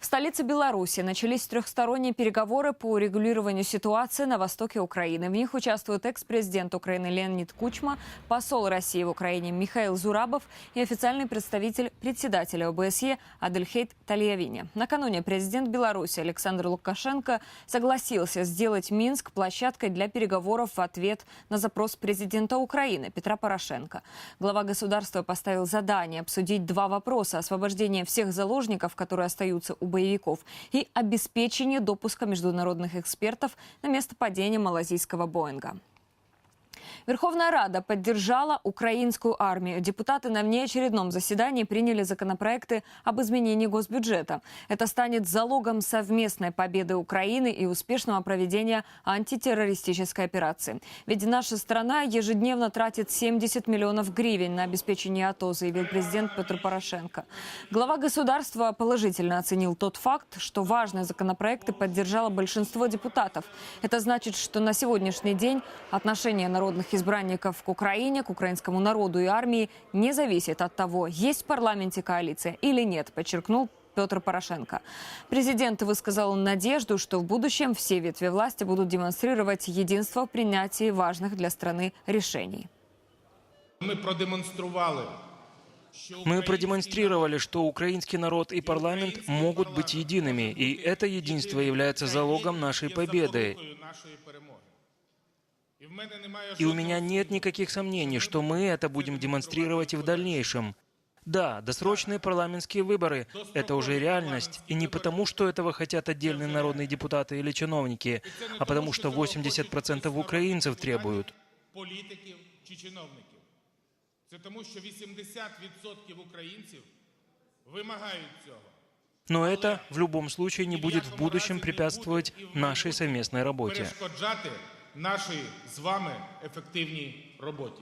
В столице Беларуси начались трехсторонние переговоры по урегулированию ситуации на востоке Украины. В них участвуют экс-президент Украины Леонид Кучма, посол России в Украине Михаил Зурабов и официальный представитель председателя ОБСЕ Адельхейт Тальявини. Накануне президент Беларуси Александр Лукашенко согласился сделать Минск площадкой для переговоров в ответ на запрос президента Украины Петра Порошенко. Глава государства поставил задание обсудить два вопроса – освобождение всех заложников, которые остаются у боевиков, и обеспечение допуска международных экспертов на место падения малазийского Боинга. Верховная Рада поддержала украинскую армию. Депутаты на внеочередном заседании приняли законопроекты об изменении госбюджета. Это станет залогом совместной победы Украины и успешного проведения антитеррористической операции. Ведь наша страна ежедневно тратит 70 миллионов гривен на обеспечение АТО, заявил президент Петр Порошенко. Глава государства положительно оценил тот факт, что важные законопроекты поддержало большинство депутатов. Это значит, что на сегодняшний день отношение народных избранников к Украине, к украинскому народу и армии не зависит от того, есть в парламенте коалиция или нет, подчеркнул Петр Порошенко. Президент высказал надежду, что в будущем все ветви власти будут демонстрировать единство в принятии важных для страны решений. Ми продемонстрували, Мы продемонстрировали, что украинский народ и парламент могут быть едиными, и это единство является залогом нашей победы. И у жодного меня нет никаких сомнений, что мы это будем демонстрировать и в дальнейшем. Да, досрочные парламентские выборы – это уже реальность. И не потому, что этого хотят отдельные народные депутаты или чиновники, а потому что 80% украинцев требуют. політиків чи чиновників. Це тому, що 80% українців вимагають цього. Но это в любом случае не будет в будущем препятствовать нашей совместной работе. перешкоджати нашій з вами ефективній роботі.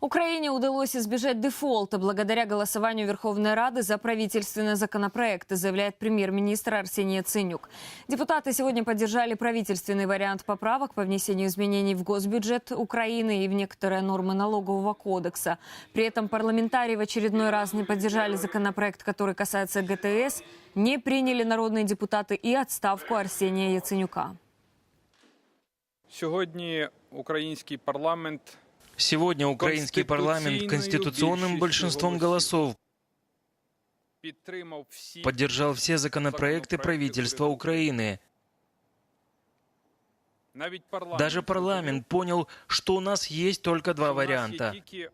Украине удалось избежать дефолта благодаря голосованию Верховной Рады за правительственные законопроекты, заявляет премьер-министр Арсений Яценюк. Депутаты сегодня поддержали правительственный вариант поправок по внесению изменений в госбюджет Украины и в некоторые нормы налогового кодекса. При этом парламентарии в очередной раз не поддержали законопроект, который касается ГТС, не приняли народные депутаты и отставку Арсения Яценюка. Сьогодні український парламент Сегодня украинский парламент конституционным большинством голосов підтримав всі поддержал все законопроекты правительства Украины. навіть парламент Даже парламент понял, что у нас есть только два що у нас є варианта. тільки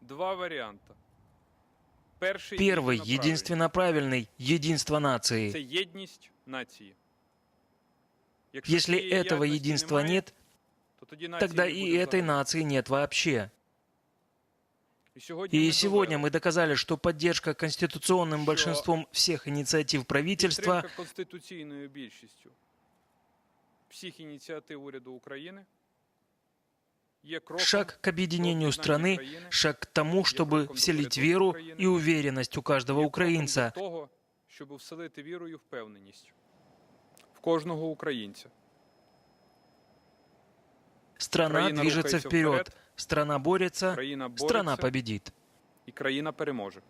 два варіанти. Перший Первый, єдиноправильний. единственно правильный, единство це нации. єдність нації. Якщо Если цієї этого єдності единства немає, нет, то тоді нації тогда не и буде этой взагалі. нации нет вообще. І сьогодні, И ми сегодня довели, мы доказали, что поддержка конституционным большинством всех инициатив правительства підтримка конституційною більшістю всіх ініціатив уряду України є кроком шаг к объединению до об'єднання страны, країни, шаг к тому, чтобы вселить веру и уверенность у каждого є кроком украинца. в кожного українця. Страна Украина движется рухается вперед, вперед. страна борется, Країна страна бореться победит. і країна переможе.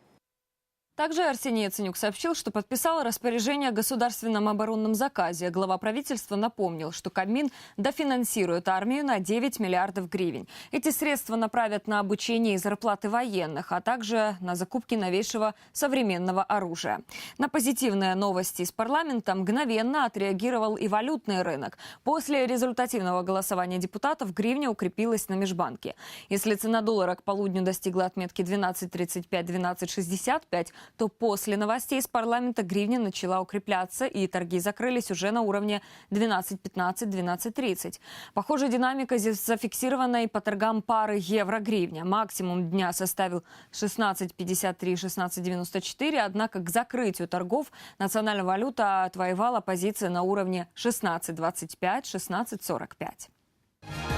Также Арсений Яценюк сообщил, что подписал распоряжение о государственном оборонном заказе. Глава правительства напомнил, что Кабмин дофинансирует армию на 9 миллиардов гривен. Эти средства направят на обучение и зарплаты военных, а также на закупки новейшего современного оружия. На позитивные новости из парламента мгновенно отреагировал и валютный рынок. После результативного голосования депутатов гривня укрепилась на межбанке. Если цена доллара к полудню достигла отметки 12.35-12.65, то после новостей из парламента гривня начала укрепляться, и торги закрылись уже на уровне 12.15-12.30. Похожая динамика здесь зафиксирована и по торгам пары евро-гривня. Максимум дня составил 16.53-16.94, однако к закрытию торгов национальная валюта отвоевала позиции на уровне 16.25-16.45.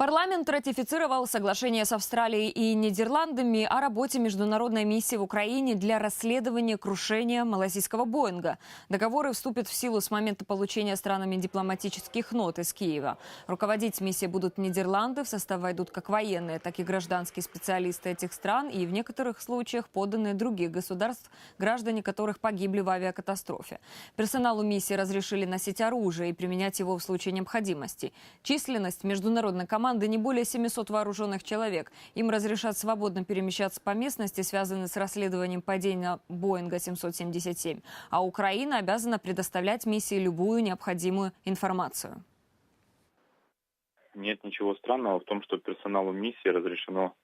Парламент ратифицировал соглашение с Австралией и Нидерландами о работе международной миссии в Украине для расследования крушения малазийского Боинга. Договоры вступят в силу с момента получения странами дипломатических нот из Киева. Руководить миссией будут Нидерланды. В состав войдут как военные, так и гражданские специалисты этих стран и в некоторых случаях подданные других государств, граждане которых погибли в авиакатастрофе. Персоналу миссии разрешили носить оружие и применять его в случае необходимости. Численность международной команды не более 700 вооруженных человек. Им разрешат свободно перемещаться по местности, связанной с расследованием падения Боинга 777. А Украина обязана предоставлять миссии любую необходимую информацию. Нет ничего странного в том, что персоналу миссии разрешено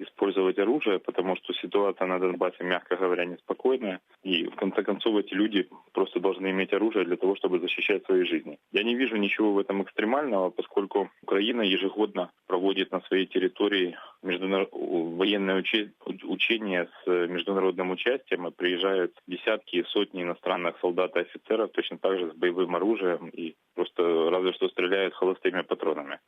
использовать оружие, потому что ситуация на Донбассе, мягко говоря, неспокойная. И в конце концов эти люди просто должны иметь оружие для того, чтобы защищать свои жизни. Я не вижу ничего в этом экстремального, поскольку Украина ежегодно проводит на своей территории международ... военное уче... учение с международным участием, и приезжают десятки и сотни иностранных солдат и офицеров, точно так же с боевым оружием, и разве что стреляют холостыми патронами.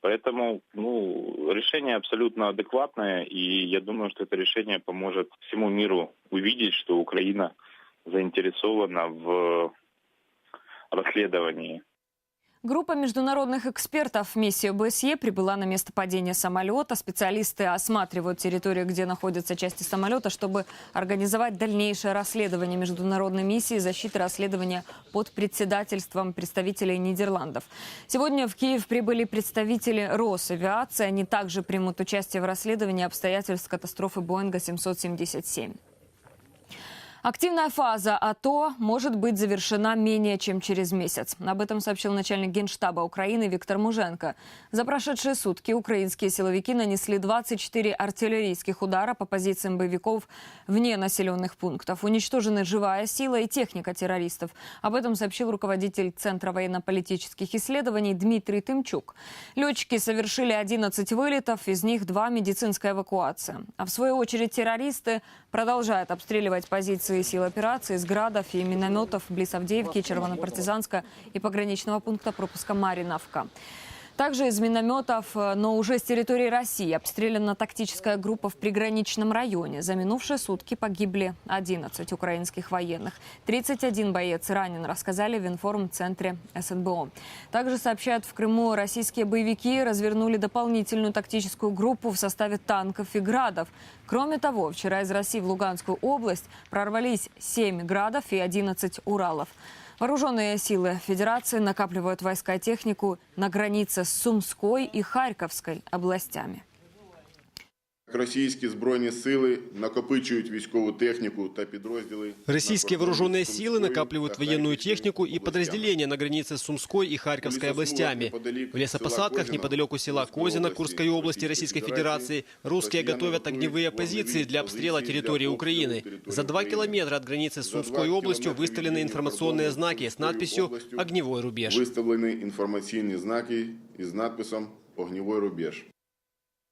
Поэтому ну, решение абсолютно адекватное, и я думаю, что это решение поможет всему миру увидеть, что Украина заинтересована в расследовании Группа международных экспертов миссии ОБСЕ прибыла на место падения самолета. Специалисты осматривают территорию, где находятся части самолета, чтобы организовать дальнейшее расследование международной миссии защиты расследования под председательством представителей Нидерландов. Сегодня в Киев прибыли представители Росавиации. Они также примут участие в расследовании обстоятельств катастрофы Боинга 777. Активная фаза АТО может быть завершена менее чем через месяц. Об этом сообщил начальник Генштаба Украины Виктор Муженко. За прошедшие сутки украинские силовики нанесли 24 артиллерийских удара по позициям боевиков вне населенных пунктов. Уничтожены живая сила и техника террористов. Об этом сообщил руководитель Центра военно-политических исследований Дмитрий Тымчук. Летчики совершили 11 вылетов, из них два медицинская эвакуация. А в свою очередь террористы продолжают обстреливать позиции позиции сил операции с градов и минометов близ Авдеевки, Червонопартизанска и пограничного пункта пропуска Маринавка. Также из минометов, э, но уже с территории России, обстреляна тактическая группа в приграничном районе. За минувшие сутки погибли 11 украинских военных. 31 боец ранен, рассказали в информцентре СНБО. Также сообщают, в Крыму российские боевики развернули дополнительную тактическую группу в составе танков и градов. Кроме того, вчера из России в Луганскую область прорвались 7 градов и 11 Уралов. Вооруженные силы Федерации накапливают войска и технику на границе с Сумской и Харьковской областями. Російські збройні сили накопичують військову техніку та підрозділи. Российские вооруженные силы накапливают военную технику и подразделения на границе с Сумской и Харьковской областями. В лесопосадках неподалеку села Козина Курской области Российской Федерации русские готовят огневые позиции для обстрела территории Украины. За два километра от границы с Сумской областью выставлены информационные знаки с надписью «Огневой рубеж». Виставлені інформаційні знаки із надписом «Огнівий рубеж».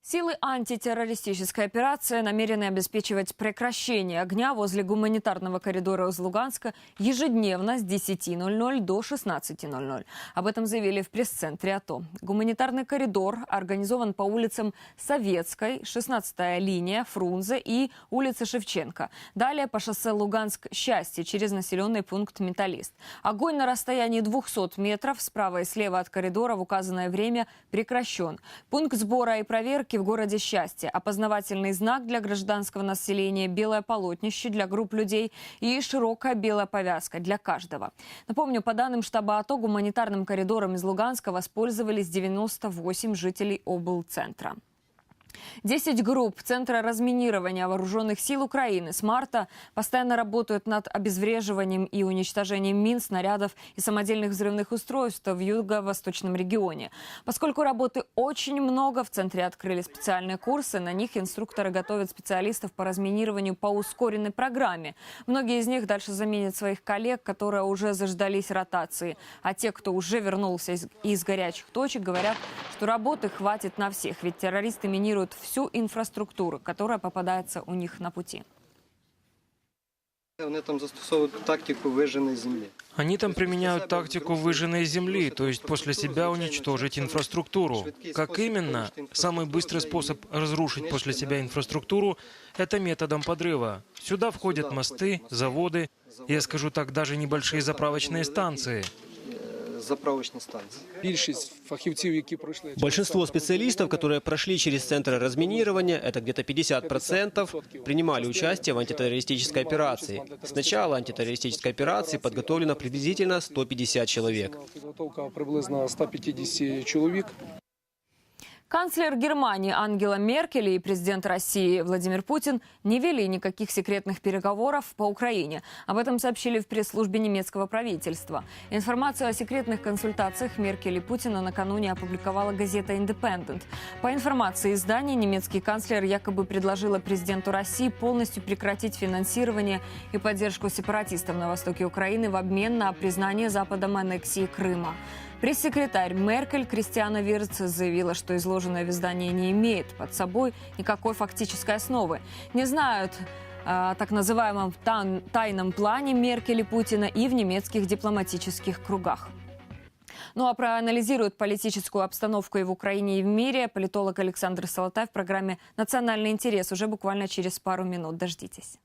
Силы антитеррористической операции намерены обеспечивать прекращение огня возле гуманитарного коридора из Луганска ежедневно с 10.00 до 16.00. Об этом заявили в пресс-центре АТО. Гуманитарный коридор организован по улицам Советской, 16-я линия, Фрунзе и улица Шевченко. Далее по шоссе Луганск-Счастье через населенный пункт Металлист. Огонь на расстоянии 200 метров справа и слева от коридора в указанное время прекращен. Пункт сбора и проверки в городе Счастье. Опознавательный знак для гражданского населения, белое полотнище для групп людей и широкая белая повязка для каждого. Напомню, по данным штаба АТО, гуманитарным коридором из Луганска воспользовались 98 жителей облцентра. 10 групп Центра разминирования вооруженных сил Украины с марта постоянно работают над обезвреживанием и уничтожением мин, снарядов и самодельных взрывных устройств в юго-восточном регионе. Поскольку работы очень много, в Центре открыли специальные курсы. На них инструкторы готовят специалистов по разминированию по ускоренной программе. Многие из них дальше заменят своих коллег, которые уже заждались ротации. А те, кто уже вернулся из, из горячих точек, говорят, что работы хватит на всех. Ведь террористы минируют всю инфраструктуру, которая попадается у них на пути. Вони там застосовують тактику виженої землі. Они там применяют тактику выжженной земли, то есть после себя уничтожить инфраструктуру. Как именно? Самый быстрый способ разрушить после себя инфраструктуру – это методом подрыва. Сюда входят мосты, заводы, я скажу так, даже небольшие заправочные станции е, Заправочні станції. Більшість фахівців, які пройшли через Большинство центр специалистов, которые прошли через центры разминирования, это где-то 50%, принимали участие в антитеррористической операции. С начала антитеррористической операции подготовлено приблизительно 150 человек. підготовка приблизно 150 чоловік. Канцлер Германии Ангела Меркель и президент России Владимир Путин не вели никаких секретных переговоров по Украине. Об этом сообщили в пресс-службе немецкого правительства. Информацию о секретных консультациях Меркель и Путина накануне опубликовала газета «Индепендент». По информации издания, немецкий канцлер якобы предложила президенту России полностью прекратить финансирование и поддержку сепаратистов на востоке Украины в обмен на признание Западом аннексии Крыма. Пресс-секретарь Меркель Кристиана Вирц заявила, что изложенное в издании не имеет под собой никакой фактической основы. Не знают о так называемом тайном плане Меркель и Путина и в немецких дипломатических кругах. Ну а проанализирует политическую обстановку и в Украине, и в мире политолог Александр Солотай в программе «Национальный интерес» уже буквально через пару минут. Дождитесь.